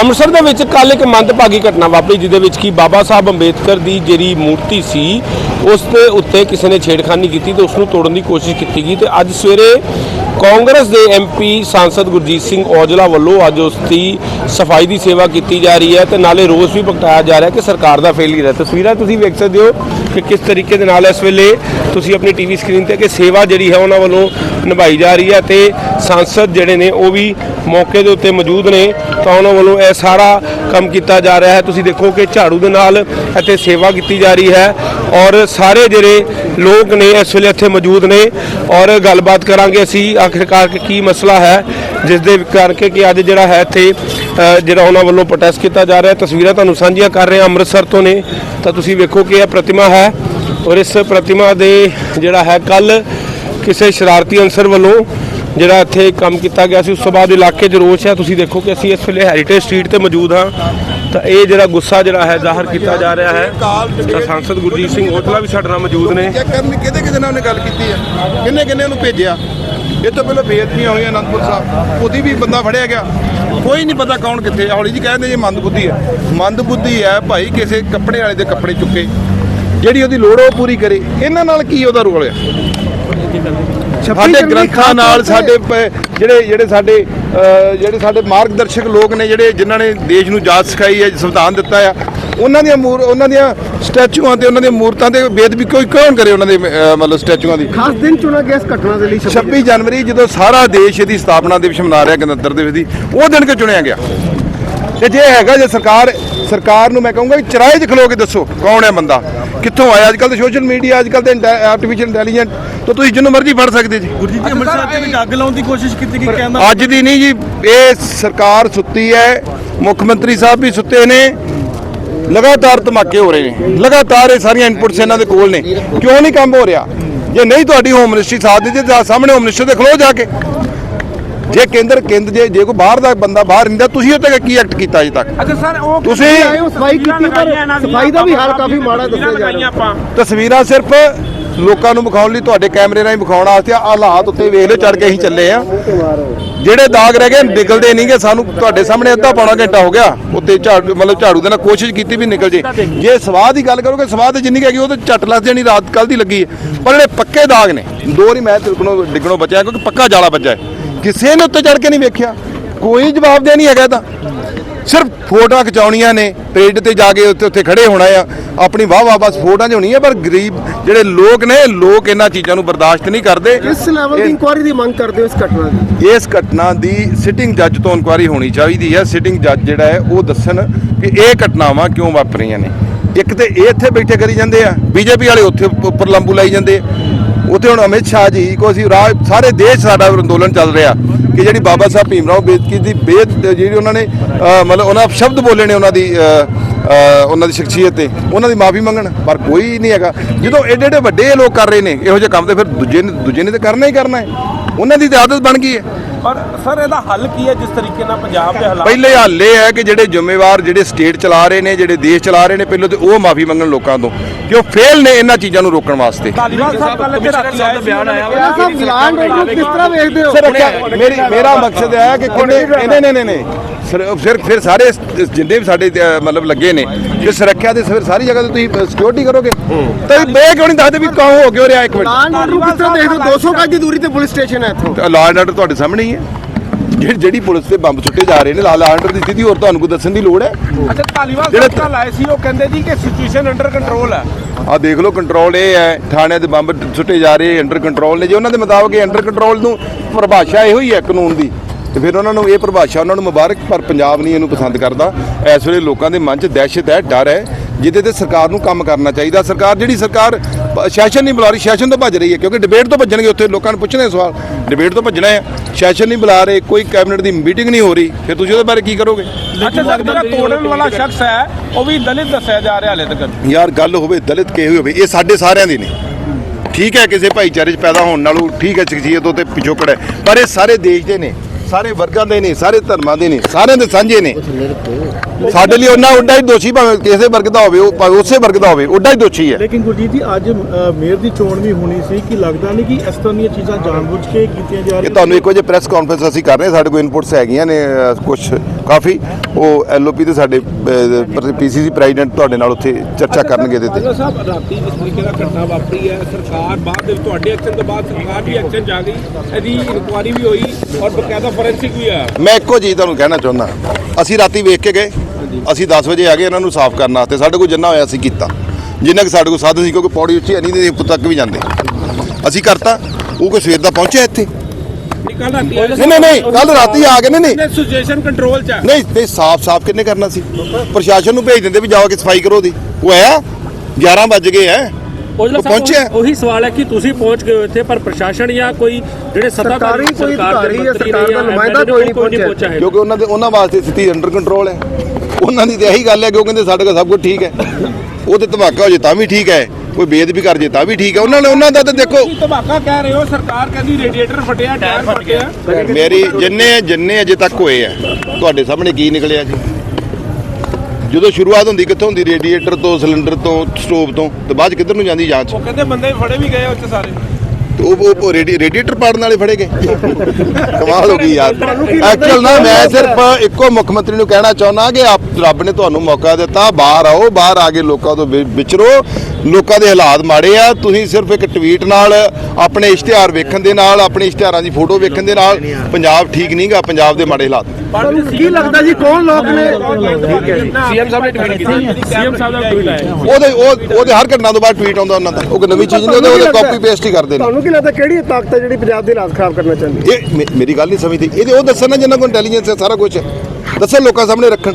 ਅੰਮ੍ਰਿਤਸਰ ਦੇ ਵਿੱਚ ਕੱਲ ਇੱਕ ਮੰਦਭਾਗੀ ਘਟਨਾ ਵਾਪਰੀ, ਜਿਹਦੇ ਵਿੱਚ ਕਿ ਬਾਬਾ ਸਾਹਿਬ ਅੰਬੇਦਕਰ ਦੀ ਜਿਹੜੀ ਮੂਰਤੀ ਸੀ, ਉਸ ਦੇ ਉੱਤੇ ਕਿਸੇ ਨੇ ਛੇੜਖਾਨੀ ਕੀਤੀ ਤੇ ਉਸ ਨੂੰ ਤੋੜਨ ਦੀ ਕੋਸ਼ਿਸ਼ ਕੀਤੀ ਗਈ ਤੇ ਅੱਜ ਸਵੇਰੇ ਕਾਂਗਰਸ ਦੇ ਐਮਪੀ ਸਾਂਸਦ ਗੁਰਜੀਤ ਸਿੰਘ ਔਜਲਾ ਵੱਲੋਂ ਅੱਜ ਉਸ ਦੀ ਸਫ਼ਾਈ ਦੀ ਸੇਵਾ ਕੀਤੀ ਜਾ ਰਹੀ ਹੈ ਤੇ ਨਾਲੇ ਰੋਸ ਵੀ ਪ੍ਰਗਟਾਇਆ ਜਾ ਰਿਹਾ ਕਿ ਸਰਕਾਰ ਦਾ ਫੇਲਿਅਰ ਹੈ ਤਸਵੀਰਾਂ ਤੁਸੀਂ ਵੇਖ ਸਕਦੇ ਹੋ ਕਿ ਕਿਸ ਤਰੀਕੇ ਦੇ ਨਾਲ ਇਸ ਵੇਲੇ ਤੁਸੀਂ ਆਪਣੀ ਟੀਵੀ ਸਕਰੀਨ ਤੇ ਕਿ ਸੇਵਾ ਜਿਹੜੀ ਹੈ ਉਹਨਾਂ ਵੱਲੋਂ ਨਿਭਾਈ ਜਾ ਰਹੀ ਹੈ ਤੇ ਸਾਂਸਦ ਜਿਹੜੇ ਨੇ ਉਹ ਵੀ ਮੌਕੇ ਦੇ ਉੱਤੇ ਮੌਜੂਦ ਨੇ ਤਾਂ ਉਹਨਾਂ ਵੱਲੋਂ ਇਹ ਸਾਰਾ ਕੰਮ ਕੀਤਾ ਜਾ ਰਿਹਾ ਹੈ। ਤੁਸੀਂ ਦੇਖੋ ਕਿ ਝਾੜੂ ਦੇ ਨਾਲ ਇੱਥੇ ਸੇਵਾ ਕੀਤੀ ਜਾ ਰਹੀ ਹੈ ਔਰ ਸਾਰੇ ਜਿਹੜੇ ਲੋਕ ਨੇ ਇਸ ਵੇਲੇ ਇੱਥੇ ਮੌਜੂਦ ਨੇ ਔਰ ਗੱਲਬਾਤ ਕਰਾਂਗੇ ਅਸੀਂ ਆਖਿਰਕਾਰ ਕਿ ਕੀ ਮਸਲਾ ਹੈ, ਜਿਸ ਦੇ ਕਰਕੇ ਕਿ ਅੱਜ ਜਿਹੜਾ ਹੈ ਇੱਥੇ ਜਿਹੜਾ ਉਹਨਾਂ ਵੱਲੋਂ ਪ੍ਰੋਟੈਸਟ ਕੀਤਾ ਜਾ ਰਿਹਾ ਹੈ। ਤਸਵੀਰਾਂ ਤੁਹਾਨੂੰ ਸਾਂਝੀਆਂ ਕਰ ਰਹੇ ਹਾਂ, ਅੰਮ੍ਰਿਤਸਰ ਤੋਂ ਨੇ। ਤਾਂ ਤੁਸੀਂ ਵੇਖੋ ਕਿ ਇਹ ਪ੍ਰਤਿਮਾ ਹੈ ਔਰ ਇਸ ਪ੍ਰਤਿਮਾ ਦੇ ਜਿਹੜਾ ਹੈ ਕੱਲ ਕਿਸੇ ਸ਼ਰਾਰਤੀ ਅਨਸਰ ਵੱਲੋਂ ਜਿਹੜਾ ਇੱਥੇ ਕੰਮ ਕੀਤਾ ਗਿਆ ਸੀ, ਉਸ ਤੋਂ ਬਾਅਦ ਇਲਾਕੇ 'ਚ ਰੋਸ਼ ਹੈ। ਤੁਸੀਂ ਦੇਖੋ ਕਿ ਅਸੀਂ ਇਸ ਵੇਲੇ ਹੈਰੀਟੇਜ ਸਟਰੀਟ ਤੇ ਮੌਜੂਦ ਹਾਂ। ਤਾਂ ਇਹ ਜਿਹੜਾ ਗੁੱਸਾ ਜਿਹੜਾ ਹੈ, ਜ਼ਾਹਰ ਕੀਤਾ ਜਾ ਰਿਹਾ ਹੈ। ਤਾਂ ਸਾਂਸਦ ਗੁਰਜੀਤ ਸਿੰਘ ਔਜਲਾ ਵੀ ਸਾਡੇ ਨਾਲ ਮੌਜੂਦ ਨੇ। ਚੈੱਕ ਕਰਨ ਕਿਹਦੇ ਕਿਹਦੇ ਨਾਲ ਉਹਨੇ ਗੱਲ ਕੀਤੀ ਹੈ? ਕਿੰਨੇ ਕਿੰਨੇ ਉਹਨੂੰ ਭੇਜਿਆ? ਇਹ ਤੋਂ ਪਹਿਲਾਂ ਬੇਅਦਬੀਆਂ ਹੋਈਆਂ ਅਨੰਦਪੁਰ ਸਾਹਿਬ। ਉਹਦੀ ਵੀ ਬੰਦਾ ਫੜਿਆ ਗਿਆ। ਕੋਈ ਨਹੀਂ ਪਤਾ ਕੌਣ ਕਿੱਥੇ ਆ। ਹੌਲੀ ਜੀ ਕਹਿੰਦੇ ਜੇ, ਮੰਦ ਬੁੱਧੀ ਹੈ। ਮੰਦ ਬੁੱਧੀ ਹੈ ਭਾਈ ਕਿਸੇ ਕੱਪੜੇ ਵਾਲੇ ਦੇ ਕੱਪੜੇ ਚੁੱਕੇ। ਜਿਹੜੀ ਉਹਦੀ ਲੋੜ ਉਹ ਪੂਰੀ ਕਰੇ। ਇਹਨਾਂ ਨਾਲ ਕੀ ਉਹਦਾ ਰੋਲ ਆ? ਸਾਡੇ ਗ੍ਰੰਥਾਂ ਨਾਲ ਸਾਡੇ ਜਿਹੜੇ ਜਿਹੜੇ ਸਾਡੇ ਜਿਹੜੇ ਸਾਡੇ ਮਾਰਗਦਰਸ਼ਕ ਲੋਕ ਨੇ ਜਿਹੜੇ ਜਿਨ੍ਹਾਂ ਨੇ ਦੇਸ਼ ਨੂੰ ਜਾਚ ਸਿਖਾਈ ਹੈ ਸੰਵਿਧਾਨ ਦਿੱਤਾ ਆ ਉਹਨਾਂ ਦੀਆਂ ਮੂਰ ਉਹਨਾਂ ਦੀਆਂ ਸਟੈਚੂਆਂ ਤੇ ਉਹਨਾਂ ਦੀਆਂ ਮੂਰਤਾਂ ਤੇ ਬੇਅਦਬੀ ਕੋਈ ਕੌਣ ਕਰੇ ਉਹਨਾਂ ਦੇ ਮਤਲਬ ਸਟੈਚੂਆਂ ਦੀ? ਖਾਸ ਦਿਨ ਚੁਣਾ ਗਿਆ ਇਸ ਘਟਨਾ ਦੇ ਲਈ 26 ਜਨਵਰੀ। ਜਦੋਂ ਸਾਰਾ ਦੇਸ਼ ਇਹਦੀ ਸਥਾਪਨਾ ਦਿਵਸ ਮਨਾ ਰਿਹਾ ਗਣਤੰਤਰ ਦਿਵਸ ਦੀ ਉਹ ਦਿਨ ਕਿ ਚੁਣਿਆ ਗਿਆ? ਤੇ ਜੇ ਹੈਗਾ ਜੇ ਸਰਕਾਰ ਸਰਕਾਰ ਨੂੰ ਮੈਂ ਕਹੂੰਗਾ ਕਿ ਚਰਾਏ 'ਚ ਖਲੋ ਕੇ ਦੱਸੋ ਕੌਣ ਹੈ ਬੰਦਾ ਕਿੱਥੋਂ ਆਇਆ? ਅੱਜ ਕੱਲ ਤੇ ਸੋਸ਼ਲ ਮੀਡੀਆ ਅੱਜ ਕੱਲ ਤੇ ਆਰਟੀਫੀਸ਼ੀਅਲ ਇੰਟੈਲੀਜੈਂਟ ਤਾਂ ਤੁਸੀਂ ਜਿਹਨੂੰ ਮਰਜ਼ੀ ਫੜ ਸਕਦੇ ਜੀ। ਗੁਰਜੀਤ ਜੀ ਅੰਮ੍ਰਿਤਸਰ ਦੇ ਵਿੱਚ ਅੱਗ ਲਾਉਣ ਦੀ ਕੋਸ਼ਿਸ਼ ਕੀਤੀ ਗਈ ਕਹਿੰਦਾ ਅੱਜ ਦੀ ਨਹੀਂ ਜੀ ਇਹ ਸਰਕਾਰ ਸੁੱਤੀ ਹੈ ਮੁੱਖ ਮੰਤਰੀ ਸਾਹਿਬ ਵੀ ਸੁੱਤੇ ਨੇ ਲਗਾਤਾਰ ਧਮਾਕੇ ਹੋ ਰਹੇ ਨੇ ਲਗਾਤਾਰ ਇਹ ਸਾਰੀਆਂ ਇਨਪੁਟਸ ਇਹਨਾਂ ਦੇ ਕੋਲ ਨੇ। ਕਿਉਂ ਨਹੀਂ ਕੰਮ ਹੋ ਰਿਹਾ? ਜੇ ਨਹੀਂ ਤੁਹਾਡੀ ਹੋਮ ਮਿਨਿਸਟਰੀ ਸਾਥ ਦੇ ਜੇ ਸਾਹਮਣੇ ਹੋਮ ਮਿਨਿਸਟਰ ਦੇ ਖਲੋ ਜਾ ਕੇ। ਜੇ ਕੇਂਦਰ ਕੇਂਦਰ ਜੇ ਜੇ ਕੋਈ ਬਾਹਰ ਦਾ ਬੰਦਾ ਬਾਹਰ ਨਹੀਂ ਦਾ ਤੁਸੀਂ ਉੱਤੇ ਕੀ ਐਕਟ ਕੀਤਾ ਅਜੇ ਤੱਕ? ਅੱਛਾ ਸਰ ਉਹ ਤੁਸੀਂ ਸਫ਼ਾਈ ਕੀਤੀ ਪਰ ਸਫ਼ਾਈ ਦਾ ਵੀ ਹਾਲ ਕਾਫੀ ਮਾੜਾ ਦੱਸਿਆ ਜਾ ਰਿਹਾ। ਆਪਾਂ। ਤਸਵੀਰਾਂ ਸਿਰਫ ਲੋਕਾਂ ਨੂੰ ਵਿਖਾਉਣ ਲਈ ਤੁਹਾਡੇ ਕੈਮਰੇ ਰਾਹੀਂ ਵਿਖਾਉਣ ਵਾਸਤੇ ਆਹ ਹਾਲਾਤ ਉੱਤੇ ਵੇਖ ਲਿਓ ਚੜ ਕੇ ਅਸੀਂ ਚੱਲੇ ਆ ਜਿਹੜੇ ਦਾਗ ਰਹਿ ਗਏ ਨਿਕਲਦੇ ਨਹੀਂਗੇ ਸਾਨੂੰ ਤੁਹਾਡੇ ਸਾਹਮਣੇ ਅੱਧਾ ਪੌਣਾ ਘੰਟਾ ਹੋ ਗਿਆ ਉੱਤੇ ਝਾੜੂ ਮਤਲਬ ਝਾੜੂ ਦੇ ਨਾਲ ਕੋਸ਼ਿਸ਼ ਕੀਤੀ ਵੀ ਨਿਕਲ ਜੇ। ਜੇ ਸਵਾਦ ਦੀ ਗੱਲ ਕਰੋਗੇ ਸਵਾਦ ਤੇ ਜਿੰਨੀ ਕੁ ਹੈਗੀ ਉਹ ਤਾਂ ਝੱਟ ਲੱਗ ਜਾਣੀ ਰਾਤ ਕੱਲ ਦੀ ਲੱਗੀ ਪਰ ਜਿਹੜੇ ਪੱਕੇ ਦਾਗ ਨੇ ਦੋ ਵਾਰੀ ਮੈਂ ਤਿਲਕਣੋਂ ਡਿੱਗਣੋਂ ਬਚਿਆ ਕਿਉਂਕਿ ਪੱਕਾ ਜਾਲਾ ਵੱਜਾ ਹੈ। ਕਿਸੇ ਨੇ ਉੱਤੇ ਚੜ ਕੇ ਨਹੀਂ ਵੇਖਿਆ। ਕੋਈ ਜਵਾਬ ਦੇ ਨਹੀਂ ਹੈਗਾ ਇਹਦਾ ਸਿਰਫ ਫੋਟੋਆਂ ਖਿਚਾਉਣੀਆਂ ਨੇ ਪਰੇਡ ਤੇ ਜਾ ਕੇ ਉੱਤੇ ਉੱਥੇ ਖੜੇ ਹੋਣਾ ਆ। ਆਪਣੀ ਵਾਹ ਵਾਹ ਬਸ ਫੋਟੋਆਂ ਹੋਣੀ ਹੈ ਪਰ ਗਰੀਬ ਜਿਹੜੇ ਲੋਕ ਨੇ ਲੋਕ ਇਹਨਾਂ ਚੀਜ਼ਾਂ ਨੂੰ ਬਰਦਾਸ਼ਤ ਨਹੀਂ ਕਰਦੇ। ਕਿਸ ਲੈਵਲ ਦੀ ਇਨਕੁਆਇਰੀ ਦੀ ਮੰਗ ਕਰਦੇ ਹੋ ਇਸ ਘਟਨਾ ਦੀ? ਇਸ ਘਟਨਾ ਦੀ ਸਿਟਿੰਗ ਜੱਜ ਤੋਂ ਇਨਕੁਆਇਰੀ ਹੋਣੀ ਚਾਹੀਦੀ ਹੈ। ਸਿਟਿੰਗ ਜੱਜ ਜਿਹੜਾ ਹੈ ਉਹ ਦੱਸਣ ਕਿ ਇਹ ਘਟਨਾਵਾਂ ਕਿਉਂ ਵਾਪਰੀਆਂ ਨੇ। ਇੱਕ ਤੇ ਇਹ ਇੱਥੇ ਬੈਠੇ ਕਰੀ ਜਾਂਦੇ ਆ। ਬੀਜੇਪੀ ਵਾਲੇ ਉੱਥੇ ਉੱਪ- ਉੱਪਰ ਲੰਬੂ ਲਾਈ ਜਾਂਦੇ। ਆ ਉੱਥੇ ਹੁਣ ਅਮਿਤ ਸ਼ਾਹ ਜੀ ਕੋ ਅਸੀਂ ਰਾਜ, ਸਾਰੇ ਦੇਸ਼ ਸਾਡਾ ਅੰਦੋਲਨ ਚੱਲ ਰਿਹਾ ਕਿ ਜਿਹੜੀ ਬਾਬਾ ਸਾਹਿਬ ਭੀਮਰਾਓ ਅੰਬੇਦਕਰ ਦੀ ਬੇਦ, ਜਿਹੜੀ ਉਹਨਾਂ ਨੇ ਮਤਲਬ ਉਹਨਾਂ ਸ਼ਬਦ ਬੋਲੇ ਨੇ ਉਹਨਾਂ ਦੀ ਉਹਨਾਂ ਦੀ ਸ਼ਖਸੀਅਤ ਤੇ, ਉਹਨਾਂ ਦੀ ਮਾਫੀ ਮੰਗਣ, ਪਰ ਕੋਈ ਨਹੀਂ ਹੈਗਾ। ਜਦੋਂ ਐਡੇ ਐਡੇ ਵੱਡੇ ਲੋਕ ਕਰ ਰਹੇ ਨੇ, ਇਹੋ ਜਿਹੇ ਕੰਮ ਤੇ ਫਿਰ ਦੂਜੇ ਨੇ ਦੂਜੇ ਨੇ ਤੇ ਕਰਨਾ ਹੀ ਕਰਨਾ ਹੈ। ਉਹਨਾਂ ਦੀ ਤੇ ਆਦਤ ਬਣ ਗਈ ਹੈ। ਪਰ ਸਰ ਇਹਦਾ ਹੱਲ ਕੀ ਹੈ ਜਿਸ ਤਰੀਕੇ ਨਾਲ ਪੰਜਾਬ ਦੇ ਹਾਲਾਤ ਪਹਿਲੇ ਹੱਲ ਇਹ ਹੈ ਕਿ ਜਿਹੜੇ ਜ਼ਿੰਮੇਵਾਰ ਜਿਹੜੇ ਸਟੇਟ ਚਲਾ ਰਹੇ ਨੇ ਜਿਹੜੇ ਦੇਸ਼ ਚਲਾ ਰਹੇ ਨੇ ਪਹਿਲਾਂ ਤੇ ਉਹ ਮਾਫੀ ਮੰਗਣ ਲੋਕਾਂ ਤੋਂ ਕਿ ਉਹ ਫੇਲ ਨੇ ਇਹਨਾਂ ਚੀਜ਼ਾਂ ਨੂੰ ਰੋਕਣ ਵਾਸਤੇ। ਧਾਲੀਵਾਲ ਸਾਹਿਬ ਕੱਲ ਇੱਥੇ ਰਾਤੀ ਆਏ ਬਿਆਨ ਆਇਆ ਇਹ ਸਭ ਲਾਂਡ ਆਰਡਰ ਨੂੰ ਕਿਸ ਤਰ੍ਹਾਂ ਵੇਖਦੇ ਹੋ? ਸਰ ਰੱਖਿਆ- ਮੇਰੀ ਮੇਰਾ ਮਕਸਦ ਇਹ ਹੈ ਕਿ ਕਿੰਨੇ ਨਹੀਂ ਨਹੀਂ ਨਹੀਂ। ਫਿਰ ਫਿਰ ਸਾਰੇ ਜਿੰਨੇ ਵੀ ਸਾਡੇ ਮਤਲਬ ਲੱਗੇ ਨੇ ਜੇ ਸੁਰੱਖਿਆ ਦੇ ਫਿਰ ਸਾਰੀ ਜਗ੍ਹਾ ਤੇ ਤੁਸੀਂ ਸਿਕਿਉਰਿਟੀ ਕਰੋਗੇ? ਤਾਂ ਬੇ ਕਿਉਂ ਨਹੀਂ ਦੱਸਦੇ ਵੀ ਕੌਣ ਹੋ ਕਿਉਂ ਰਿਹਾ ਇੱਕ ਮਿੰਟ? ਲਾਂਡ ਆਰਡਰ ਨੂੰ ਕਿਸ ਤਰ੍ਹਾਂ ਦੇਖਦੇ ਹੋ 200 ਗਜ ਦੀ ਦੂਰੀ ਤੇ ਪੁਲਿਸ ਸਟੇਸ਼ਨ ਹੈ ਇੱਥੋਂ। ਲਾਅ ਐਂਡ ਆਰਡਰ ਤੁਹਾਡੇ ਸਾਹਮਣੇ ਹੀ ਹੈ। ਜਿਹੜੀ ਜਿਹੜੀ ਪੁਲਿਸ ਤੇ ਬੰਬ ਸੁੱਟੇ ਜਾ ਰਹੇ ਨੇ ਐਂਡ ਆਰਡਰ ਦੀ ਸਥਿਤੀ ਹੋਰ ਤੁਹਾਨੂੰ ਕੋਈ ਦੱਸਣ ਦੀ ਲੋੜ ਹੈ? ਅੱਛਾ ਧਾਲੀਵਾਲ ਜਿਹੜੇ- ਸਾਹਿਬ ਕੱਲ ਆਏ ਸੀ ਉਹ ਕਹਿੰਦੇ ਜੀ ਕਿ ਸਿਚੁਏਸ਼ਨ ਅੰਡਰ ਕੰਟਰੋਲ ਹੈ। ਆ ਦੇਖ ਲਓ ਕੰਟਰੋਲ ਇਹ ਹੈ ਥਾਣਿਆਂ ਦੇ ਬੰਬ ਸੁੱਟੇ ਜਾ ਰਹੇ ਅੰਡਰ ਕੰਟਰੋਲ ਨੇ। ਜੇ ਉਹਨਾਂ ਦੇ ਮੁਤਾਬਕ ਇਹ ਅੰਡਰ ਕੰਟਰੋਲ ਨੂੰ ਪਰਿਭਾਸ਼ਾ ਇਹੋ ਹੀ ਹੈ ਕਾਨੂੰਨ ਦੀ। ਤੇ ਫਿਰ ਉਹਨਾਂ ਨੂੰ ਇਹ ਪਰਿਭਾਸ਼ਾ ਉਹਨਾਂ ਨੂੰ ਮੁਬਾਰਕ ਪਰ ਪੰਜਾਬ ਨਹੀਂ ਇਹਨੂੰ ਪਸੰਦ ਕਰਦਾ। ਇਸ ਵੇਲੇ ਲੋਕਾਂ ਦੇ ਮਨ 'ਚ ਦਹਿਸ਼ਤ ਹੈ ਡਰ ਹੈ ਜਿਹਦੇ ਤੇ ਸਰਕਾਰ ਨੂੰ ਕੰਮ ਕਰਨਾ ਚਾਹੀਦਾ। ਸਰਕਾਰ ਜਿਹੜੀ ਸਰਕਾਰ ਸੈਸ਼ਨ ਨਹੀਂ ਬੁਲਾ ਰਹੀ ਸੈਸ਼ਨ ਤੋਂ ਭੱਜ ਰਹੀ ਹੈ ਕਿਉਂਕਿ ਡਿਬੇਟ ਤੋਂ ਭੱਜਣਗੇ ਉੱਥੇ ਲੋਕਾਂ ਨੂੰ ਪੁੱਛਣੇ ਸਵਾਲ। ਡਿਬੇਟ ਤੋਂ ਭੱਜਣਾ ਹੈ ਸੈਸ਼ਨ ਨਹੀਂ ਬੁਲਾ ਰਹੇ ਕੋਈ ਕੈਬਨਿਟ ਦੀ ਮੀਟਿੰਗ ਨਹੀਂ ਹੋ ਰਹੀ। ਫਿਰ ਤੁਸੀਂ ਉਹਦੇ ਬਾਰੇ ਕੀ ਕਰੋਗੇ? ਅੱਛਾ ਸਰ ਜਿਹੜਾ ਤੋੜਨ ਵਾਲਾ ਸ਼ਖਸ ਹੈ ਉਹ ਵੀ ਦਲਿਤ ਦੱਸਿਆ ਜਾ ਰਿਹਾ ਹਲੇ ਤੱਕ। ਯਾਰ ਗੱਲ ਹੋਵੇ ਦਲਿਤ ਕਿਹੋ ਹੋਵੇ ਇਹ ਸਾਡੇ ਸਾਰਿਆਂ ਦੀ ਨੇ ਠੀਕ ਹੈ ਕਿਸੇ ਭਾਈਚਾਰੇ 'ਚ ਪੈਦਾ ਹੋਣ ਨਾਲੋਂ ਠੀਕ ਹੈ ਸ਼ਖਸੀਅਤ ਉਹ ਤੇ ਪਿਛੋਕੜ ਹੈ ਪਰ ਇਹ ਸਾਰੇ ਦੇਸ਼ ਦੇ ਨੇ। ਸਾਰੇ ਵਰਗਾਂ ਦੇ ਨਹੀਂ ਸਾਰੇ ਧਰਮਾਂ ਦੇ ਨਹੀਂ ਸਾਰਿਆਂ ਦੇ ਸਾਂਝੇ ਨੇ। ਸਾਡੇ ਲਈ ਉਹਨਾਂ ਉੱਡਾ ਹੀ ਦੋਸ਼ੀ ਭਾਵੇਂ ਕਿਸੇ ਵਰਗ ਦਾ ਹੋਵੇ ਉਹ ਉਸੇ ਵਰਗ ਦਾ ਹੋਵੇ ਉੱਡਾ ਹੀ ਦੋਸ਼ੀ ਹੈ। ਲੇਕਿਨ ਗੁਰਜੀਤ ਜੀ ਅੱਜ ਮੇਅਰ ਦੀ ਚੋਣ ਵੀ ਹੋਣੀ ਸੀ ਕਿ ਲੱਗਦਾ ਨਹੀਂ ਕਿ ਇਸ ਤਰ੍ਹਾਂ ਦੀਆਂ ਚੀਜ਼ਾਂ ਜਾਣਬੁੱਝ ਕੇ ਕੀਤੀਆਂ ਜਾ ਇਹ ਰਹੀਆਂ ਤੁਹਾਨੂੰ ਇੱਕ ਵਜੇ ਪ੍ਰੈਸ ਕਾਨਫਰੰਸ ਅਸੀਂ ਕਰ ਰਹੇ ਹਾਂ ਸਾਡੇ ਕੋਲ ਇਨਪੁਟਸ ਹੈਗੀਆਂ ਨੇ ਕੁਝ ਕਾਫੀ। ਉਹ ਐਲਓਪੀ ਤੇ ਸਾਡੇ ਪੀਸੀਸੀ ਪ੍ਰੈਜ਼ੀਡੈਂਟ ਤੁਹਾਡੇ ਨਾਲ ਉੱਥੇ ਚਰਚਾ ਕਰਨਗੇ ਇਹਦੇ ਤੇ। ਬਾਜਵਾ ਸਾਹਿਬ ਰਾਤੀ ਜਿਸ ਤਰੀਕੇ ਨਾਲ ਘਟਨਾ ਵਾਪਰੀ ਹੈ ਸਰਕਾਰ ਬਾਅਦ ਦੇ ਤੁਹਾਡੇ ਐਕਸ਼ਨ ਤੋਂ ਬਾਅਦ ਸਰਕਾਰ ਵੀ ਐਕਸ਼ਨ ਜਾ ਗਈ ਇਹਦੀ ਇਨਕੁਆਰੀ ਵੀ ਹੋਈ ਔਰ ਬਕਾਇਦਾ ਫੋਰੈਂਸਿਕ ਵੀ ਆ। ਮੈਂ ਇੱਕੋ ਚੀਜ਼ ਤੁਹਾਨੂੰ ਕਹਿਣਾ ਚਾਹੁੰਦਾ। ਅਸੀਂ ਰਾਤੀ ਵੇਖ ਕੇ ਗਏ। ਅਸੀਂ 10 ਵਜੇ ਆ ਗਏ ਇਹਨਾਂ ਨੂੰ ਸਾਫ਼ ਕਰਨ ਵਾਸਤੇ। ਸਾਡੇ ਕੋਲ ਜਿੰਨਾ ਹੋਇਆ ਅਸੀਂ ਕੀਤਾ। ਜਿੰਨਾ ਕਿ ਸਾਡੇ ਕੋਲ ਸਾਧਨ ਸੀ ਕਿਉਂਕਿ ਪੌੜੀ ਉੱਚੀ ਨਹੀਂ ਤੇ ਉੱਪਰ ਤੱਕ ਵੀ ਜਾਂਦੇ। ਅਸੀਂ ਕਰਤਾ। ਉਹ ਕੋਈ ਸਵੇਰ ਦਾ ਪਹੁੰਚਿਆ ਇੱਥੇ। ਰਾਤੀ ਨਹੀਂ ਨਹੀਂ ਨਹੀਂ ਕੱਲ ਰਾਤੀ ਆ ਗਏ। ਨੇ ਨਹੀਂ। ਨੇ ਸਿਚੁਏਸ਼ਨ ਕੰਟਰੋਲ ਚ ਨਹੀਂ ਤੇ ਸਾਫ਼ ਸਾਫ਼ ਕਿੰਨੇ ਕਰਨਾ ਸੀ? ਪ੍ਰਸ਼ਾਸਨ ਨੂੰ ਭੇਜ ਦਿੰਦੇ ਵੀ ਜਾਓ ਕੇ ਸਫ਼ਾਈ ਕਰੋ ਦੀ। ਉਹ ਆਇਆ। 11 ਵੱਜ ਗਏ ਹੈ ਔਜਲਾ ਸਾਹਿਬ ਪਹੁੰਚਿਆ? ਉਹੀ- ਸਵਾਲ ਹੈ ਕਿ ਤੁਸੀਂ ਪਹੁੰਚ ਗਏ ਹੋ ਇੱਥੇ ਪਰ ਪ੍ਰਸ਼ਾਸਨ ਜਾਂ ਕੋਈ ਜਿਹੜੇ ਸੱਤਾਧਾਰੀ ਸਰਕਾਰੀ ਕੋਈ ਅਧਿਕਾਰੀ ਜਾਂ ਸਰਕਾਰ ਦਾ ਨੁਮਾਇੰਦਾ ਕੋਈ ਨਹੀਂ ਪਹੁੰਚਿਆ ਕਿਉਂਕਿ ਉਹਨਾਂ ਦੇ ਉਹਨਾਂ ਵਾਸਤੇ ਸਥਿਤੀ ਅੰਡਰ ਕੰਟਰੋਲ ਹੈ। ਉਹਨਾਂ ਦੀ ਤੇ ਇਹੀ ਗੱਲ ਹੈ ਕਿ ਉਹ ਕਹਿੰਦੇ ਸਾਡੇ ਕੋਲ ਸਭ ਕੁਝ ਠੀਕ ਹੈ। ਉਹ ਤੇ ਧਮਾਕਾ ਹੋ ਜੇ ਤਾਂ ਵੀ ਠੀਕ ਹੈ। ਕੋਈ ਬੇਦ ਵੀ ਕਰ ਜੇ ਤਾਂ ਵੀ ਠੀਕ ਹੈ। ਉਹਨਾਂ ਨੇ ਉਹਨਾਂ ਦਾ ਤਾਂ ਦੇਖੋ ਧਮਾਕਾ ਕਹਿ ਰਹੇ ਹੋ ਸਰਕਾਰ ਕਹਿੰਦੀ ਰੇਡੀਏਟਰ ਫਟਿਆ ਟਾਇਰ ਫਟ ਗਿਆ ਮੇਰੀ ਜਿੰਨੇ ਜਿੰਨੇ ਅਜੇ ਤੱਕ ਹੋਏ ਆ ਤੁਹਾਡੇ ਸਾਹਮਣੇ ਕੀ ਨਿਕਲਿਆ ਜੀ? ਜਦੋਂ ਸ਼ੁਰੂਆਤ ਹੁੰਦੀ, ਕਿੱਥੋਂ ਹੁੰਦੀ? ਰੇਡੀਏਟਰ ਤੋਂ, ਸਿਲੰਡਰ ਤੋਂ, ਸਟੋਵ ਤੋਂ, ਤੇ ਬਾਅਦ ਕਿੱਧਰ ਨੂੰ ਜਾਂਦੀ ਜਾਂਚ? ਉਹ ਕਹਿੰਦੇ ਬੰਦੇ ਫੜੇ ਵੀ ਗਏ ਉੱਥੇ ਸਾਰੇ। ਉਹ ਉਹ- ਉਹ ਰੇਡੀ- ਰੇਡੀਏਟਰ ਪਾੜਨ ਵਾਲੇ ਫੜੇ ਗਏ। ਕਮਾਲ ਹੋ ਗਈ ਯਾਰ। ਐਕਚੁਅਲ ਨਾ ਮੈਂ ਸਿਰਫ ਇੱਕੋ ਮੁੱਖ ਮੰਤਰੀ ਨੂੰ ਕਹਿਣਾ ਚਾਹੁੰਦਾ ਕਿ ਆਪ ਰੱਬ ਨੇ ਤੁਹਾਨੂੰ ਮੌਕਾ ਦਿੱਤਾ ਬਾਹਰ ਆਓ ਬਾਹਰ ਆ ਕੇ ਲੋਕਾਂ ਤੋਂ ਵਿਚਰੋ। ਲੋਕਾਂ ਦੇ ਹਾਲਾਤ ਮਾੜੇ ਆ। ਤੁਸੀਂ ਸਿਰਫ ਇੱਕ ਟਵੀਟ ਨਾਲ ਆਪਣੇ ਇਸ਼ਤਿਹਾਰ ਵੇਖਣ ਦੇ ਨਾਲ ਆਪਣੇ ਇਸ਼ਤਿਹਾਰਾਂ ਦੀ ਫੋਟੋ ਵੇਖਣ ਦੇ ਨਾਲ ਪੰਜਾਬ ਠੀਕ ਨਹੀਂਗਾ ਪੰਜਾਬ ਦੇ ਮਾੜੇ ਹਾਲਾਤ। ਕੀ ਲੱਗਦਾ ਜੀ ਕੌਣ ਲੋਕ ਨੇ? ਸੀਐਮ ਸਾਹਿਬ ਨੇ ਟਵੀਟ ਕੀਤੀ। ਸੀਐਮ ਸਾਹਿਬ ਦਾ ਟਵੀਟ ਆਇਆ। ਉਹਦੇ ਉਹ ਉਹਦੇ ਹਰ ਘਟਨਾ ਤੋਂ ਬਾਅਦ ਟਵੀਟ ਆਉਂਦਾ ਉਹਨਾਂ ਦਾ। ਉਹ ਕੋਈ ਨਵੀਂ ਚੀਜ਼ ਨਹੀਂ ਉਹਦੇ ਉਹਦੇ ਕਾਪੀ ਪੇਸਟ ਹੀ ਕਰਦੇ ਨੇ। ਤੁਹਾਨੂੰ ਕੀ ਲੱਗਦਾ ਕਿਹੜੀ ਤਾਕਤ ਹੈ ਜਿਹੜੀ ਪੰਜਾਬ ਦੇ ਹਾਲਾਤ ਖਰਾਬ ਕਰਨਾ ਚਾਹੁੰਦੀ ਹੈ? ਇਹ ਮੇ- ਮੇਰੀ ਗੱਲ ਨਹੀਂ ਸਮਝਦੀ। ਇਹਦੇ ਉਹ ਦੱਸਣ ਨਾ ਜਿੰਨਾਂ ਕੋਲ ਇੰਟੈਲੀਜੈਂਸ ਹੈ ਸਾਰਾ ਕੁਝ ਦੱਸੋ ਲੋਕਾਂ ਸਾਹਮਣੇ ਰੱਖਣ।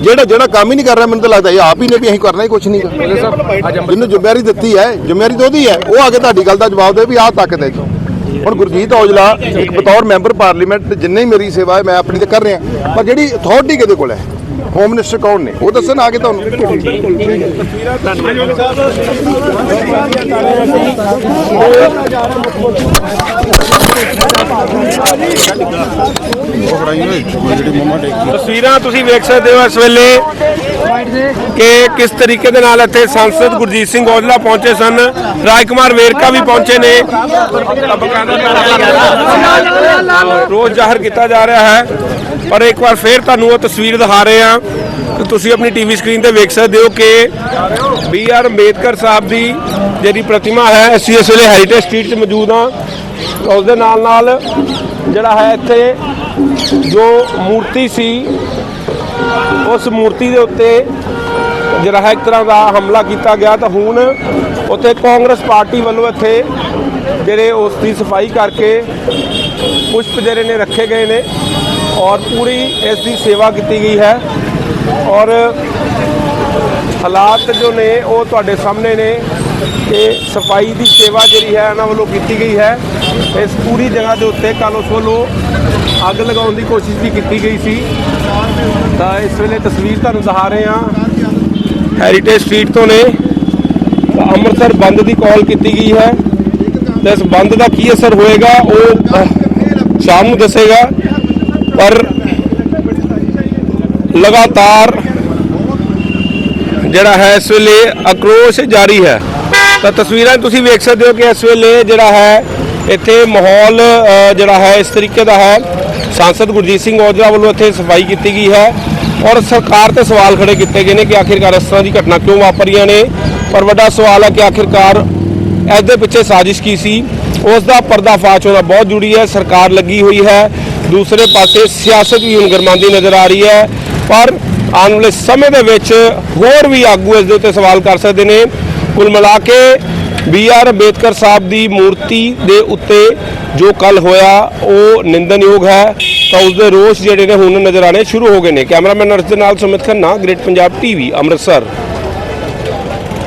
ਜਿਹੜਾ ਜਿਹੜਾ ਕੰਮ ਹੀ ਨਹੀਂ ਕਰ ਰਿਹਾ ਮੈਨੂੰ ਤਾਂ ਲੱਗਦਾ ਇਹ ਆਪ ਹੀ ਨੇ ਵੀ ਅਸੀਂ ਕਰਨਾ ਹੀ ਕੁਝ ਨਹੀਂ ਜਿਹਨੂੰ ਜ਼ਿੰਮੇਵਾਰੀ ਦਿੱਤੀ ਹੈ ਜ਼ਿੰਮੇਵਾਰੀ ਤਾਂ ਉਹਦੀ ਹੈ। ਉਹ ਆ ਕੇ ਤੁਹਾਡੀ ਗੱਲ ਦਾ ਜਵਾਬ ਦੇ ਵੀ ਆਹ ਤਾਕਤ ਹੈ ਜੀ। ਹੁਣ ਗੁਰਜੀਤ ਔਜਲਾ ਇੱਕ ਬਤੌਰ ਮੈਂਬਰ ਪਾਰਲੀਮੈਂਟ ਜਿੰਨੇ ਹੀ ਮੇਰੀ ਸੇਵਾ ਹੈ ਮੈਂ ਆਪਣੀ ਤੇ ਕਰ ਰਿਹਾ। ਪਰ ਜਿਹੜੀ ਅਥਾਰਟੀ ਕਿਹਦੇ ਕੋਲ ਹੈ? ਹੋਮ ਮਿਨਿਸਟਰ ਕੌਣ ਨੇ? ਉਹ ਦੱਸਣ ਆ ਕੇ ਤੁਹਾਨੂੰ। ਤਸਵੀਰਾਂ ਤੁਸੀਂ ਵੇਖ ਸਕਦੇ ਹੋ ਇਸ ਵੇਲੇ ਕਿ ਕਿਸ ਤਰੀਕੇ ਦੇ ਨਾਲ ਇੱਥੇ ਸੰਸਦ ਗੁਰਜੀਤ ਸਿੰਘ ਔਜਲਾ ਪਹੁੰਚੇ ਸਨ। ਰਾਜਕੁਮਾਰ ਵੇਰਕਾ ਵੀ ਪਹੁੰਚੇ ਨੇ। ਰੋਜ਼ ਜ਼ਾਹਰ ਕੀਤਾ ਜਾ ਰਿਹਾ ਹੈ। ਪਰ ਇੱਕ ਵਾਰ ਫੇਰ ਤੁਹਾਨੂੰ ਉਹ ਤਸਵੀਰ ਦਿਖਾ ਰਹੇ ਹਾਂ। ਕਿ ਤੁਸੀਂ ਆਪਣੀ ਟੀਵੀ ਸਕਰੀਨ ਤੇ ਵੇਖ ਸਕਦੇ ਹੋ ਕਿ ਬੀ ਆਰ ਅੰਬੇਦਕਰ ਸਾਹਿਬ ਦੀ ਜਿਹੜੀ ਪ੍ਰਤਿਮਾ ਹੈ, ਅਸੀਂ ਇਸ ਵੇਲੇ ਹੈਰੀਟੇਜ ਸਟਰੀਟ 'ਚ ਮੌਜੂਦ ਹਾਂ। ਉਸ ਦੇ ਨਾਲ ਨਾਲ ਜਿਹੜਾ ਹੈ ਇੱਥੇ ਜੋ ਮੂਰਤੀ ਸੀ, ਉਸ ਮੂਰਤੀ ਦੇ ਉੱਤੇ ਜਿਹੜਾ ਹੈ ਇੱਕ ਤਰ੍ਹਾਂ ਦਾ ਹਮਲਾ ਕੀਤਾ ਗਿਆ। ਤਾਂ ਹੁਣ ਉੱਥੇ ਕਾਂਗਰਸ ਪਾਰਟੀ ਵੱਲੋਂ ਇੱਥੇ ਜਿਹੜੇ ਉਸ ਦੀ ਸਫ਼ਾਈ ਕਰਕੇ ਪੁਸ਼ਪ ਜਿਹੜੇ ਨੇ ਰੱਖੇ ਗਏ ਨੇ। ਔਰ ਪੂਰੀ ਇਸ ਦੀ ਸੇਵਾ ਕੀਤੀ ਗਈ ਹੈ। ਔਰ ਹਾਲਾਤ ਜੋ ਨੇ, ਉਹ ਤੁਹਾਡੇ ਸਾਹਮਣੇ ਨੇ ਕਿ ਸਫ਼ਾਈ ਦੀ ਸੇਵਾ ਜਿਹੜੀ ਹੈ, ਇਹਨਾਂ ਵੱਲੋਂ ਕੀਤੀ ਗਈ ਹੈ। ਇਸ ਪੂਰੀ ਜਗ੍ਹਾ ਦੇ ਉੱਤੇ ਕੱਲ੍ਹ ਉਸ ਵੱਲੋਂ ਅੱਗ ਲਗਾਉਣ ਦੀ ਕੋਸ਼ਿਸ਼ ਵੀ ਕੀਤੀ ਗਈ ਸੀ। ਤਾਂ ਇਸ ਵੇਲੇ ਤਸਵੀਰ ਤੁਹਾਨੂੰ ਦਿਖਾ ਰਹੇ ਹਾਂ। ਹੈਰੀਟੇਜ ਸਟਰੀਟ ਤੋਂ ਨੇ। ਤਾਂ ਅੰਮ੍ਰਿਤਸਰ ਬੰਦ ਦੀ ਕਾਲ ਕੀਤੀ ਗਈ ਹੈ। ਤੇ ਇਸ ਬੰਦ ਦਾ ਕੀ ਅਸਰ ਹੋਏਗਾ, ਉਹ ਸ਼ਾਮ ਨੂੰ ਦੱਸੇਗਾ। ਪਰ ਲਗਾਤਾਰ ਜਿਹੜਾ ਹੈ ਇਸ ਵੇਲੇ ਆਕਰੋਸ਼ ਜਾਰੀ ਹੈ। ਤਾਂ ਤਸਵੀਰਾਂ ਤੁਸੀਂ ਵੇਖ ਸਕਦੇ ਹੋ ਕਿ ਇਸ ਵੇਲੇ ਜਿਹੜਾ ਹੈ ਇੱਥੇ ਮਾਹੌਲ ਜਿਹੜਾ ਹੈ ਇਸ ਤਰੀਕੇ ਦਾ ਹੈ। ਸਾਂਸਦ ਗੁਰਜੀਤ ਸਿੰਘ ਔਜਲਾ ਵੱਲੋਂ ਇੱਥੇ ਸਫ਼ਾਈ ਕੀਤੀ ਗਈ ਹੈ ਔਰ ਸਰਕਾਰ ਤੇ ਸਵਾਲ ਖੜੇ ਕੀਤੇ ਗਏ ਨੇ ਕਿ ਆਖਿਰਕਾਰ ਇਸ ਤਰ੍ਹਾਂ ਦੀ ਘਟਨਾ ਕਿਉਂ ਵਾਪਰੀਆਂ ਨੇ। ਪਰ ਵੱਡਾ ਸਵਾਲ ਹੈ ਕਿ ਆਖਿਰਕਾਰ ਇਸ ਦੇ ਪਿੱਛੇ ਸਾਜ਼ਿਸ਼ ਕੀ ਸੀ? ਉਸ ਦਾ ਪਰਦਾਫਾਸ਼ ਹੋਣਾ ਬਹੁਤ ਜ਼ਰੂਰੀ ਹੈ। ਸਰਕਾਰ ਲੱਗੀ ਹੋਈ ਹੈ। ਦੂਸਰੇ ਪਾਸੇ ਸਿਆਸਤ ਵੀ ਹੁਣ ਗਰਮਾਂਦੀ ਨਜ਼ਰ ਆ ਰਹੀ ਹੈ। ਪਰ ਆਉਣ ਵਾਲੇ ਸਮੇਂ ਦੇ ਵਿੱਚ ਹੋਰ ਵੀ ਆਗੂ ਇਸ ਦੇ ਉੱਤੇ ਸਵਾਲ ਕਰ ਸਕਦੇ ਨੇ। ਕੁੱਲ ਮਿਲਾ ਕੇ ਬੀ ਆਰ ਅੰਬੇਦਕਰ ਸਾਹਿਬ ਦੀ ਮੂਰਤੀ ਦੇ ਉੱਤੇ ਜੋ ਕੱਲ ਹੋਇਆ, ਉਹ ਨਿੰਦਨਯੋਗ ਹੈ। ਤਾਂ ਉਸ ਦੇ ਰੋਸ ਜਿਹੜੇ ਨੇ ਹੁਣ ਨਜ਼ਰ ਆਣੇ ਸ਼ੁਰੂ ਹੋ ਗਏ ਨੇ। ਕੈਮਰਾਮੈਨ ਅਰਸ਼ ਦੇ ਨਾਲ ਸੁਮਿਤ ਖੰਨਾ, ਗ੍ਰੇਟ ਪੰਜਾਬ ਟੀਵੀ, ਅੰਮ੍ਰਿਤਸਰ।